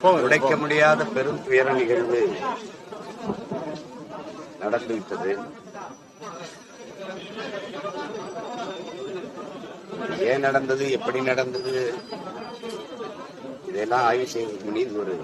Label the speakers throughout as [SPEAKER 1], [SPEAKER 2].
[SPEAKER 1] உடைக்க முடியாத பெரும் துயர நிகழ்வு நடந்துவிட்டது ஏன் நடந்தது எப்படி நடந்தது? இதெல்லாம் ஆய்வு செய்வதற்கு முன்னே இது ஒரு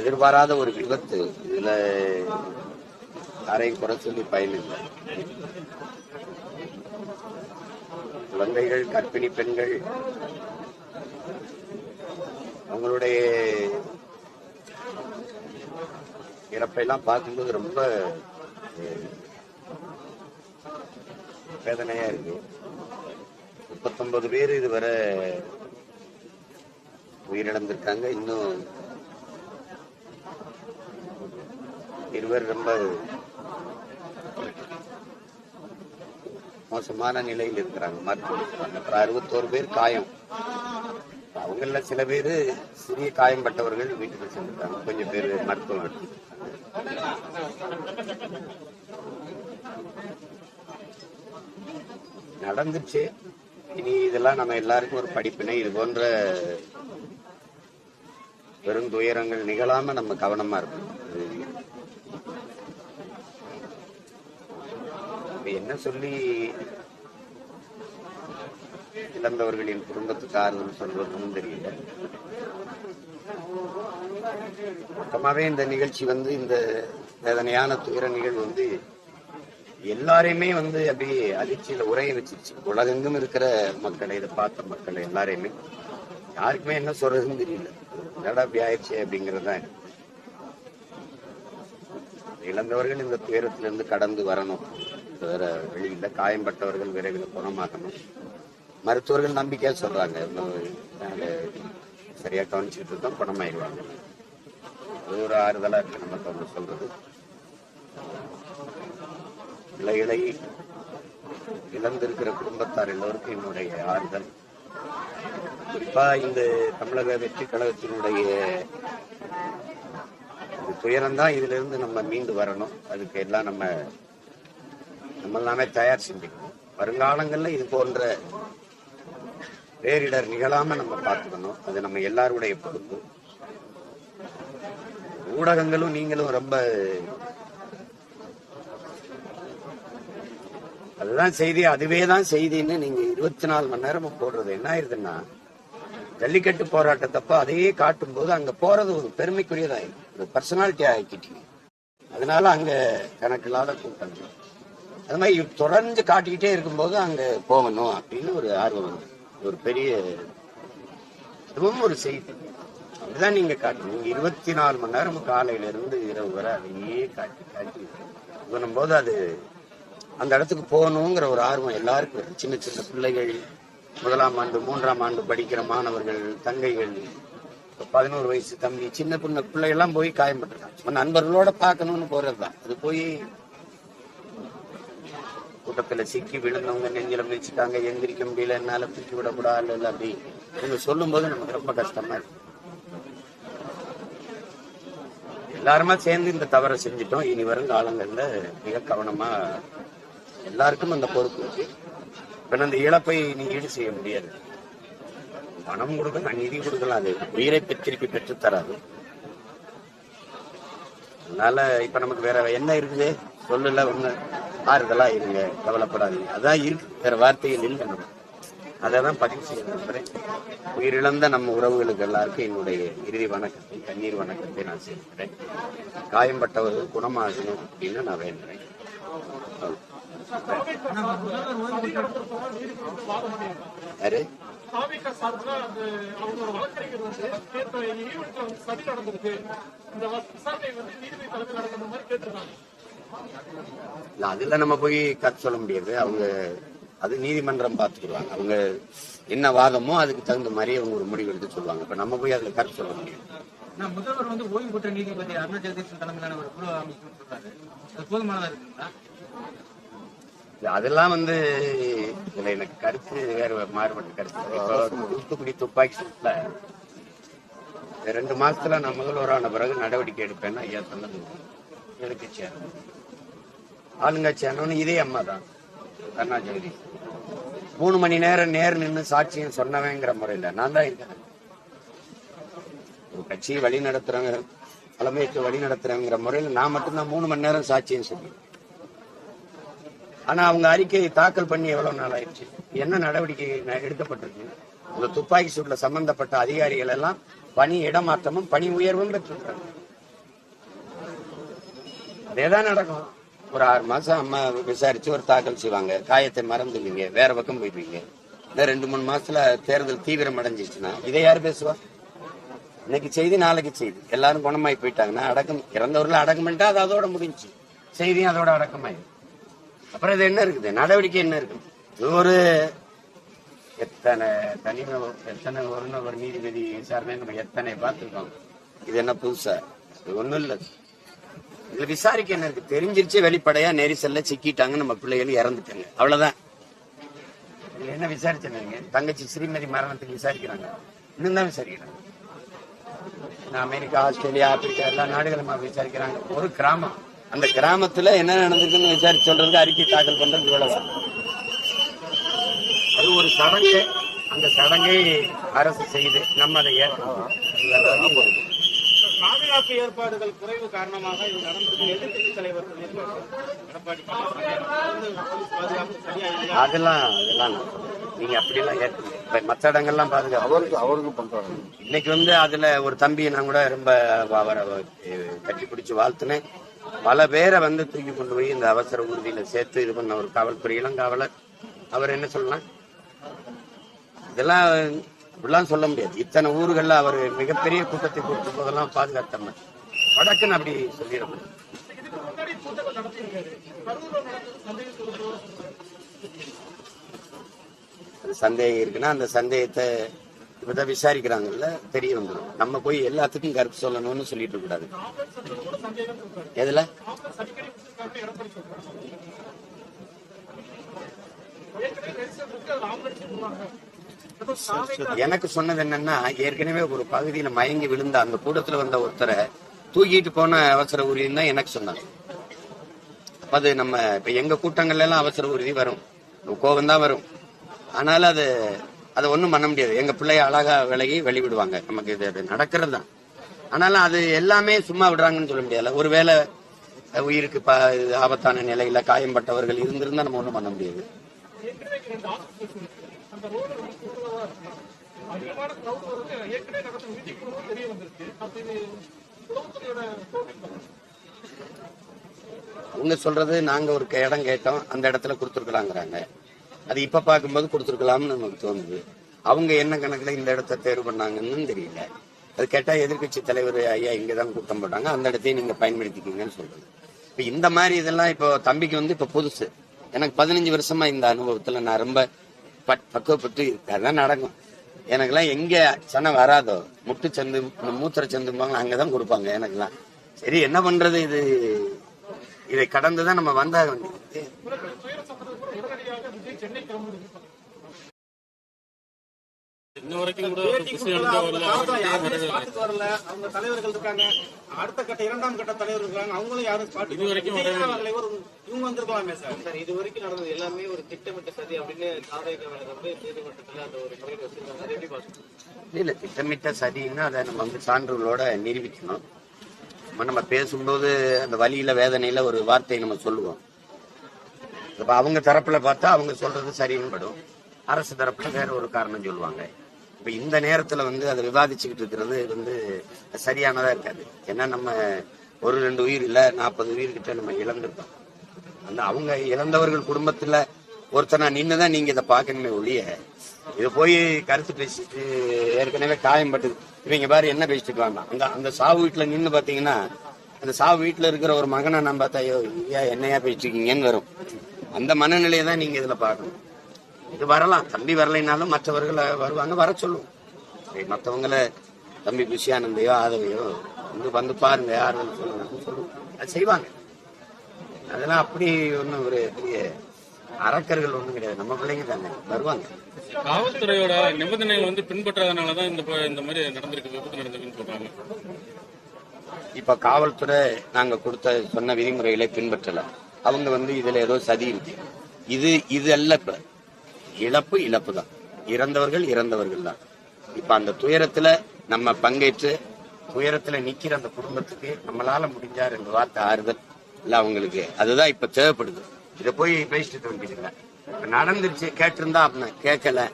[SPEAKER 1] எதிர்பாராத ஒரு விபத்து. இதுல யாரையும் குறை சொல்லி பயனில்லை. குழந்தைகள் கர்ப்பிணி பெண்கள் அவங்களுடைய இறப்பெல்லாம் பார்க்கும்போது ரொம்ப வேதனையா இருக்கு. முப்பத்தொன்பது பேர் இதுவரை உயிரிழந்திருக்காங்க. இன்னும் இருவர் ரொம்ப மோசமான நிலையில் இருக்கிறாங்க. மருத்துவ அப்புறம் அறுபத்தோரு பேர் காயம். அவர்களில் சில பேர் சிறிய காயம்பட்டவர்கள் வீட்டுக்கு சென்றிருக்காங்க. கொஞ்சம் பேர் மருத்துவர்கள். நடந்துச்சு. இனி இதெல்லாம் நம்ம எல்லாருக்கும் ஒரு படிப்பினை. இது போன்ற பெரும் துயரங்கள் நிகழாம நம்ம கவனமா இருக்கணும். என்ன சொல்லி இழந்தவர்களின் குடும்பத்துக்கு ஆறுதல் தெரியல. மொத்தமாவே இந்த நிகழ்ச்சி வந்து இந்த வேதனையான துயர நிகழ்வு வந்து எல்லாரையுமே வந்து அப்படியே அதிர்ச்சியில உரைய வச்சிருச்சு. உலகெங்கும் இருக்கிற மக்களை இதை பார்த்த மக்களை எல்லாரையுமே. யாருக்குமே என்ன சொல்றதுன்னு தெரியல. என்னடா அப்படி ஆயிடுச்சு அப்படிங்கறதுதான் இழந்தவர்கள் இந்த துயரத்திலிருந்து கடந்து வரணும். வேற வெளியில காயம்பட்டவர்கள் விரைவில் குணமாகணும். மருத்துவர்கள் நம்பிக்கையா சொல்றாங்க. சரியா கவனிச்சுட்டு இருக்கோம். குணமாயிருவாங்க அது ஒரு ஆறுதலா இருக்கு. நமக்கு அவங்க சொல்றது. பிள்ளைகளை இழந்திருக்கிற குடும்பத்தார் எல்லோருக்கும் என்னுடைய ஆறுதல். குறிப்பா இந்த தமிழக வெற்றி கழகத்தினுடைய துயரம் தான் இதுல இருந்து நம்ம மீண்டு வரணும். அதுக்கு எல்லாம் நம்ம நம்ம எல்லாமே தயார் செஞ்சுக்கணும் வருங்காலங்கள்ல இது போன்ற பேரிடர் நிகழாம நம்ம பார்த்துக்கணும். அது நம்ம எல்லாருடைய பொறுப்பு. ஊடகங்களும் நீங்களும் ரொம்ப அதுதான் செய்தி அதுவே தான் செய்தின்னு நீங்க இருபத்தி நாலு மணி நேரமும் போடுறது. என்ன ஆயிருதுன்னா ஜல்லிக்கட்டு போராட்டத்தப்ப அதையே காட்டும் போது அங்க போறது ஒரு பெருமைக்குரியதாயிரும் ஒரு பர்சனாலிட்டி ஆகிக்கிட்டீங்க அதனால அங்க கணக்கில்லாத கூட்டங்கள் அது மாதிரி தொடர்ந்து காட்டிக்கிட்டே இருக்கும்போது அங்க போகணும் அப்படின்னு ஒரு ஆர்வம் வந்து. ஒரு பெரிய இதுவும் ஒரு செய்தி. அப்படிதான் நீங்க காட்டணும் நீங்க இருபத்தி நாலு மணி நேரம் காலையில இருந்து இரவு வரை அதையே காட்டி காட்டி பண்ணும்போது அது அந்த இடத்துக்கு போகணுங்கிற ஒரு ஆர்வம் எல்லாருக்கும் சின்ன சின்ன பிள்ளைகள் முதலாம் ஆண்டு மூன்றாம் ஆண்டு படிக்கிற மாணவர்கள் தங்கைகள் பதினோரு வயசு தம்பி சின்ன பின்ன பிள்ளைகள்லாம் போய் காயம்பட்டுருக்காங்க. நண்பர்களோட பார்க்கணும்னு போறதுதான். அது போய் கூட்டத்துல சிக்கி விழுந்தவங்க நெஞ்சில மிதிச்சுட்டாங்க எந்திரிக்க முடியல என்னால தூக்கி விடக்கூடாது இல்லை அப்படி. இவங்க சொல்லும் போது நமக்கு ரொம்ப கஷ்டமா இருக்கு. எல்லாருமா சேர்ந்து இந்த தவறை செஞ்சிட்டோம். இனி வரும் காலங்கள்ல மிக கவனமா எல்லாருக்கும் அந்த பொறுப்பு இருக்கு. இப்ப அந்த இழப்பை நீ ஈடு செய்ய முடியாது. பணம் கொடுக்கலாம் நிதி கொடுக்கலாம் அது உயிரை பெ- திருப்பி பெற்று தராது. அதனால இப்ப நமக்கு வேற என்ன இருக்குது? சொல்லல ஒண்ணு. ஆறுதலா இருங்க கவலைப்படாதீங்க. அதான் இருக்கு வேற வார்த்தைகள் இல்லை நம்ம. அதை தான் பதிவு செய்ய விரும்புறேன். உயிரிழந்த நம்ம உறவுகளுக்கு எல்லாருக்கும் என்னுடைய இறுதி வணக்கத்தை கண்ணீர் வணக்கத்தை நான் செய்கிறேன் காயம்பட்டவர்கள் குணமாகணும் அப்படின்னு நான் வேண்டுறேன். யாரு?
[SPEAKER 2] தாவிக சார்பில் அந்த அவங்களோட வழக்கறிஞர் வந்து நேற்று ஈவெண்ட்ல வந்து சதி நடந்திருக்கு. இந்த விசாரணை வந்து நீதிபதி தலைமையில் நடக்கிற மாதிரி கேட்டிருக்காங்க.
[SPEAKER 1] இல்ல அதுல நம்ம போய் கருத்து சொல்ல முடியாது. அவங்க அது நீதிமன்றம் பார்த்துக்குவாங்க அவங்க என்ன வாதமோ அதுக்கு தகுந்த மாதிரி அவங்க ஒரு முடிவு எடுத்து சொல்லுவாங்க. இப்ப நம்ம போய் அதுல கருத்து சொல்ல முடியாது.
[SPEAKER 3] நான் முதல்வர் வந்து ஓய்வு பெற்ற நீதிபதி அருணா ஜெகதீசன் தலைமையிலான ஒரு குழு சொல்றாரு. அது போதுமானதா இருக்குங்களா?
[SPEAKER 1] அதெல்லாம் வந்து இதுல எனக்கு கருத்து வேற மாறுபட்ட கருத்து. இப்போ தூத்துக்குடி துப்பாக்கி சூட்ல ரெண்டு மாசத்துல நான் முதல்வரான பிறகு நடவடிக்கை எடுப்பேன்னு ஐயா சொன்னது. ஆளுங்கட்சி ஆளுங்கட்சியானவனு இதே அம்மா தான். கருணா மூணு மணி நேரம் நேர் நின்று சாட்சியம் சொன்னவங்கிற முறையில நான் தான் ஒரு கட்சியை வழி நடத்துறவங்க தலைமைக்கு வழி நடத்துறங்கிற முறையில் நான் மட்டும்தான் மூணு மணி நேரம் சாட்சியம் சொல்லி ஆனா அவங்க அறிக்கையை தாக்கல் பண்ணி எவ்வளவு நாள் ஆயிடுச்சு? என்ன நடவடிக்கை எடுக்கப்பட்டிருக்கு? இந்த துப்பாக்கி சூட்டில் சம்பந்தப்பட்ட அதிகாரிகள் எல்லாம் பணி இடமாற்றமும் பணி உயர்வும் பெற்றிருக்காங்க. அதேதான் நடக்கும். ஒரு ஆறு மாசம் அம்மா விசாரிச்சு ஒரு தாக்கல் செய்வாங்க. காயத்தை மறந்துடுவீங்க. வேற பக்கம் போயிடுவீங்க. இந்த ரெண்டு மூணு மாசத்துல தேர்தல் தீவிரம் அடைஞ்சிச்சுன்னா இதை யார் பேசுவா? இன்னைக்கு செய்தி நாளைக்கு செய்தி. எல்லாரும் குணமாயி போயிட்டாங்கன்னா அடக்கம் இறந்தவர்கள் அடக்கம் பண்ணிட்டா அது அதோட முடிஞ்சு. செய்தியும் அதோட அடக்கமாயிடும் அப்புறம் இது என்ன இருக்குது? நடவடிக்கை என்ன இருக்கு இது ஒரு எத்தனை தனிமை எத்தனை ஒரு ஒரு நீதிபதி விசாரணை நம்ம எத்தனை பார்த்துருக்கோம் இது என்ன புதுசா? இது ஒண்ணும் இல்லை. இதுல விசாரிக்க என்ன இருக்கு தெரிஞ்சிருச்சு வெளிப்படையா நெரிசல்ல சிக்கிட்டாங்க நம்ம பிள்ளைகள் இறந்துட்டாங்க. அவ்வளவுதான். என்ன விசாரிச்சேன் தங்கச்சி ஸ்ரீமதி மரணத்துக்கு விசாரிக்கிறாங்க. இன்னும் தான் விசாரிக்கிறாங்க. அமெரிக்கா ஆஸ்திரேலியா ஆப்பிரிக்கா எல்லா நாடுகளும் விசாரிக்கிறாங்க. ஒரு கிராமம். அந்த கிராமத்துல என்ன நடந்திருக்குன்னு விசாரிச்சு சொல்றதுக்கு அறிக்கை தாக்கல் பண்றது இவ்வளவு அது ஒரு சடங்கு. அந்த சடங்கை அரசு செய்து நம்ம அதை ஏற்கணும்.
[SPEAKER 3] பாதுகாப்பு ஏற்பாடுகள் குறைவு காரணமாக இது நடந்தது. எதிர்க்கட்சி தலைவர். எடப்பாடி பாதுகாப்பு சரியா இல்லையா
[SPEAKER 1] அதெல்லாம் அதெல்லாம். நீங்க ஏற்கணும் இப்ப மத்த இடங்கள்லாம் பாதுகாப்பு
[SPEAKER 4] அவருக்கு அவருக்கு பண்றாங்க
[SPEAKER 1] இன்னைக்கு வந்து அதுல ஒரு தம்பி நான் கூட ரொம்ப அவரை கட்டி பிடிச்சு வாழ்த்துனேன். பல பேரை வந்து தூக்கி கொண்டு போய் இந்த அவசர ஊர்தியில சேர்த்து இது பண்ண ஒரு காவல்துறை இளங்காவலர். அவர் என்ன சொல்லலாம்? இதெல்லாம் அப்படிலாம் சொல்ல முடியாது. இத்தனை ஊர்கள்ல அவர் மிகப்பெரிய கூட்டத்தை கொடுத்த போதெல்லாம் பாதுகாத்தம்மன் வடக்குன்னு அப்படி சொல்லிடக்கூடாது
[SPEAKER 2] சந்தேகம்
[SPEAKER 1] இருக்குன்னா அந்த சந்தேகத்தை இப்பதான் விசாரிக்கிறாங்கல்ல தெரிய வந்துடும் நம்ம போய் எல்லாத்துக்கும் கருத்து சொல்லணும்னு சொல்லிட்டு கூடாது. எதுல?
[SPEAKER 2] ஏற்கனவே
[SPEAKER 1] எனக்கு சொன்னது என்னன்னா ஏற்கனவே ஒரு பகுதியில மயங்கி விழுந்த அந்த கூட்டத்துல வந்த ஒருத்தரை தூக்கிட்டு போன அவசர ஊர்தின்னு தான் எனக்கு சொன்னாங்க. அது நம்ம இப்ப எங்க கூட்டங்கள்ல எல்லாம் அவசர உறுதி வரும். கோபம் தான் வரும். ஆனாலும் அது அதை ஒண்ணும் பண்ண முடியாது. எங்க பிள்ளைய அழகா விலகி வெளிவிடுவாங்க. நமக்கு இது அது நடக்கிறது தான். ஆனாலும் அது எல்லாமே சும்மா விடுறாங்கன்னு சொல்ல முடியாது ஒருவேளை உயிருக்கு ப ஆபத்தான நிலையில காயம்பட்டவர்கள் இருந்திருந்தா நம்ம ஒண்ணும் பண்ண முடியாது.
[SPEAKER 2] அந்த ரோடு ரொம்ப இருக்கு அதிகமான கிரௌட் வருது ஏற்கனவே மீட்டிங் தெரிய வந்திருக்கு அப்ப இது உளவுத்துறையோட
[SPEAKER 1] சொல்றது நாங்க ஒரு க- இடம் கேட்டோம். அந்த இடத்துல கொடுத்துருக்கலாங்கிறாங்க. அது இப்ப பார்க்கும்போது கொடுத்துருக்கலாம்னு நமக்கு தோணுது. அவங்க என்ன கணக்குல இந்த இடத்த தேர்வு பண்ணாங்கன்னு தெரியல. அது கேட்டா எதிர்க்கட்சி தலைவர் ஐயா இங்கதான் கூட்டம் போட்டாங்க. அந்த இடத்தையும் நீங்க பயன்படுத்திக்கிங்கன்னு சொல்றது. இப்ப இந்த மாதிரி இதெல்லாம் இப்போ தம்பிக்கு வந்து இப்ப புதுசு. எனக்கு பதினஞ்சு வருஷமா இந்த அனுபவத்துல நான் ரொம்ப பக்குவப்பட்டு அதான் நடக்கும். எனக்கெல்லாம் எங்க சனம் வராதோ முட்டு சந்து மூத்திர சந்தும்பாங்க அங்கதான் கொடுப்பாங்க எனக்கெல்லாம். சரி என்ன பண்றது இது? இதை கடந்துதான் நம்ம வந்தாக
[SPEAKER 5] இன்ன வரைக்கும் கூட வரல.
[SPEAKER 3] அவங்க தலைவர்கள் இருக்காங்க. அடுத்த கட்ட இரண்டாம் கட்ட தலைவர் இருக்காங்க. அவங்களும் யாரும் ஸ்பாட்டுக்கு
[SPEAKER 5] இது வரைக்கும்
[SPEAKER 3] வரல.
[SPEAKER 5] வரவே
[SPEAKER 3] விஜய் தலைவர் இவங்க வந்திருக்கலாமே சார்.
[SPEAKER 6] சார் இது வரைக்கும் நடந்தது எல்லாமே ஒரு திட்டமிட்ட சதி அப்படின்னு தாவேக வந்து நீதிமன்றத்துல அந்த ஒரு முறையில் வச்சிருக்காங்க. அதை எப்படி பாக்குறீங்க
[SPEAKER 1] இல்ல திட்டமிட்ட சதின்னா அதை நம்ம வந்து சான்றுகளோட நிரூபிக்கணும். நம்ம நம்ம பேசும்போது அந்த வலியில வேதனையில ஒரு வார்த்தையை நம்ம சொல்லுவோம். இப்ப அவங்க தரப்புல பார்த்தா அவங்க சொல்றது சரின்னு படும் அரசு தரப்புல வேற ஒரு காரணம் சொல்லுவாங்க. இப்ப இந்த நேரத்துல வந்து அதை விவாதிச்சுக்கிட்டு இருக்கிறது வந்து சரியானதா இருக்காது. ஏன்னா நம்ம ஒரு ரெண்டு உயிர் இல்ல நாற்பது உயிர்கிட்ட நம்ம இழந்திருக்கோம். அந்த அவங்க இழந்தவர்கள் குடும்பத்துல ஒருத்தனா நின்னுதான் நீங்க இதை பார்க்கணுமே ஒழிய இது போய் கருத்து பேசிட்டு ஏற்கனவே காயம்பட்டது. இவங்க பாரு என்ன பேசிட்டு இருக்காங்க அந்த அந்த சாவு வீட்டுல நின்று பாத்தீங்கன்னா அந்த சாவு வீட்டுல இருக்கிற ஒரு மகனை நான் பார்த்தா ஐயோ ஐயா என்னையா பேசிட்டு இருக்கீங்கன்னு வரும். அந்த மனநிலையை தான் நீங்க இதுல பார்க்கணும். இது வரலாம். தம்பி வரலைனாலும் மற்றவர்களை வருவாங்க வர சொல்லுவோம். சரி, மத்தவங்கள தம்பி புஷியானந்தையோ ஆதவையோ வந்து வந்து பாருங்க யாரும் சொல்லுங்க சொல்லுவோம். அது செய்வாங்க. அதெல்லாம் அப்படி ஒன்றும் ஒரு பெரிய அரக்கர்கள் ஒன்றும் கிடையாது. நம்ம பிள்ளைங்க தானே வருவாங்க.
[SPEAKER 5] காவல்துறையோட நிபந்தனைகள் வந்து பின்பற்றாதனாலதான் இந்த இந்த மாதிரி நடந்திருக்கு விபத்து நடந்திருக்குன்னு சொல்றாங்க.
[SPEAKER 1] இப்ப காவல்துறை நாங்க கொடுத்த சொன்ன விதிமுறைகளை பின்பற்றல. அவங்க வந்து இதுல ஏதோ சதி இருக்கு. இது இது அல்ல இப்ப. இழப்பு இழப்பு தான். இறந்தவர்கள் இறந்தவர்கள் தான். இப்ப அந்த துயரத்துல நம்ம பங்கேற்று துயரத்துல நிக்கிற அந்த குடும்பத்துக்கு நம்மளால முடிஞ்சா ரெண்டு வார்த்தை ஆறுதல் இல்ல அவங்களுக்கு. அதுதான் இப்ப தேவைப்படுது. இத போய் பேசிட்டு இப்ப நடந்துருச்சு கேட்டிருந்தா அப்படின்னா கேட்கல.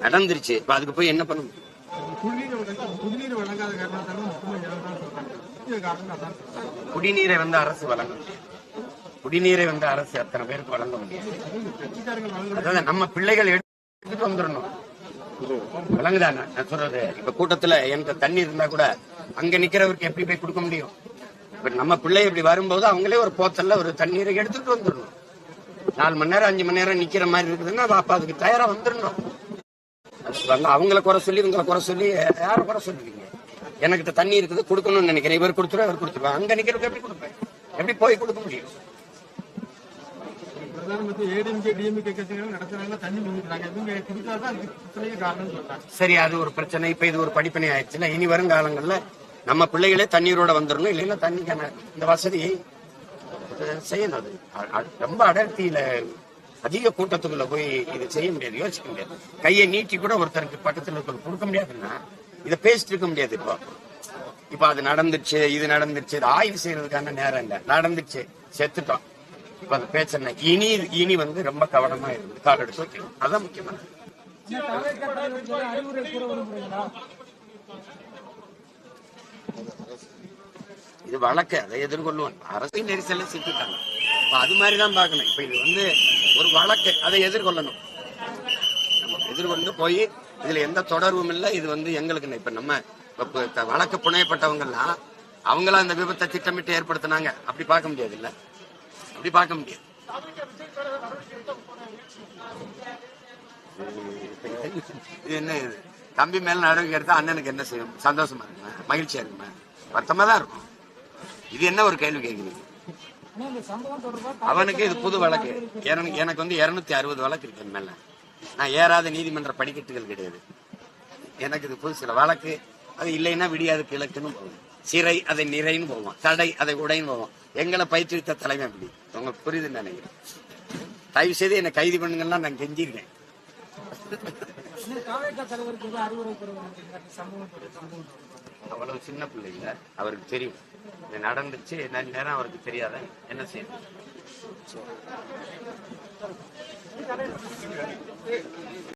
[SPEAKER 1] நடந்துருச்சு. இப்ப அதுக்கு போய் என்ன பண்ண.
[SPEAKER 2] குடிநீரை
[SPEAKER 1] வந்து அரசு வழங்க முடியாது. குடிநீரை வந்து அரசு அத்தனை பேருக்கு வழங்க முடியாது. அதாவது நம்ம பிள்ளைகள் எடுத்துட்டு வந்துடணும். விளங்குதா நான் சொல்றது இப்ப கூட்டத்துல எந்த தண்ணி இருந்தா கூட அங்க நிக்கிறவருக்கு எப்படி போய் கொடுக்க முடியும்? இப்ப நம்ம பிள்ளை இப்படி வரும்போது அவங்களே ஒரு போத்தல்ல ஒரு தண்ணீரை எடுத்துட்டு வந்துடணும். நாலு மணி நேரம் அஞ்சு மணி நேரம் நிக்கிற மாதிரி இருக்குதுன்னா அப்ப அதுக்கு தயாரா வந்துடணும். அவங்கள குறை சொல்லி இவங்களை குறை சொல்லி யார குறை சொல்லுவீங்க? எனக்கிட்ட தண்ணி இருக்குது கொடுக்கணும்னு நினைக்கிறேன். இவர் கொடுத்துருவா இவர் கொடுத்துருவா அங்க நிக்கிறதுக்கு எப்படி கொடுப்பேன்? எப்படி போய் கொடுக்க முடியும்
[SPEAKER 2] பிரதான மத்திய ஏடிஎம்கே டிஎம்கே கட்சிகள் நடத்துறாங்க தண்ணி முடிக்கிறாங்க இவங்க கொடுத்தாதான் அதுக்கு பிரச்சனைக்கு காரணம் சொல்றாங்க
[SPEAKER 1] சரி அது ஒரு பிரச்சனை. இப்ப இது ஒரு படிப்பனை ஆயிடுச்சுன்னா இனி வரும் காலங்கள்ல நம்ம பிள்ளைகளே தண்ணீரோட வந்துடணும் இல்லைன்னா தண்ணிக்கான இந்த வசதியை செய்யணும் அது. ரொம்ப அடர்த்தியில அதிக கூட்டத்துக்குள்ள போய் இது செய்ய முடியாது யோசிக்க முடியாது. கையை நீட்டி கூட ஒருத்தருக்கு பக்கத்துல இருக்க கொடுக்க முடியாதுன்னா இதை பேசிட்டு இருக்க முடியாது இப்போ. இப்ப அது நடந்துச்சு இது நடந்துச்சு இது ஆய்வு செய்யறதுக்கான நேரம் இல்ல. நடந்துச்சு செத்துட்டோம். இப்ப அது பேச்சனை இனி இனி வந்து ரொம்ப கவனமா இருக்கு கால் எடுத்து வைக்கணும். அதான் முக்கியமான இது வழக்கு அதை எதிர்கொள்ளுவோம். அரசு நெரிசல சிக்கிட்டாங்க. இப்ப அது மாதிரி தான் பார்க்கணும். இப்ப இது வந்து ஒரு வழக்கு அதை எதிர்கொள்ளணும். நம்ம எதிர்கொண்டு போய் இதுல எந்த தொடர்பும் இல்லை. இது வந்து எங்களுக்கு இப்ப நம்ம வழக்கு இப்ப எல்லாம் வழக்கு புனையப்பட்டவங்கலாம் அவங்களா அந்த விபத்தை திட்டமிட்டு ஏற்படுத்தினாங்க. அப்படி பார்க்க முடியாது இல்ல அப்படி பார்க்க முடியாது. இது என்ன இது? தம்பி மேல நடவடிக்கை எடுத்தா அண்ணனுக்கு என்ன செய்யும்? சந்தோஷமா இருக்குமா? மகிழ்ச்சியா இருக்குமா? வருத்தமா தான் இருக்கும். இது என்ன ஒரு கேள்வி கேட்குறீங்க அவனுக்கு இது புது வழக்கு. எனக்கு எனக்கு வந்து இருநூத்தி அறுபது வழக்கு இருக்கு மேல. நான் ஏறாத நீதிமன்ற படிக்கட்டுகள் கிடையாது. எனக்கு இது புது சில வழக்கு. அது இல்லைன்னா விடியாது கிழக்குன்னு போகுது. சிறை அதை நிறைன்னு போவோம். தடை அதை உடைன்னு போவோம். எங்களை பயிற்றுவித்த தலைமை அப்படி. உங்களுக்கு புரியுதுன்னு நினைக்கிறேன். தயவு செய்து என்னை கைது பண்ணுங்கன்னா நான் கெஞ்சிருக்கேன். அவ்வளவு சின்ன பிள்ளை இல்ல அவருக்கு தெரியும். இது நடந்துச்சு. என்ன நேரம் அவருக்கு தெரியாத? என்ன செய்யணும்?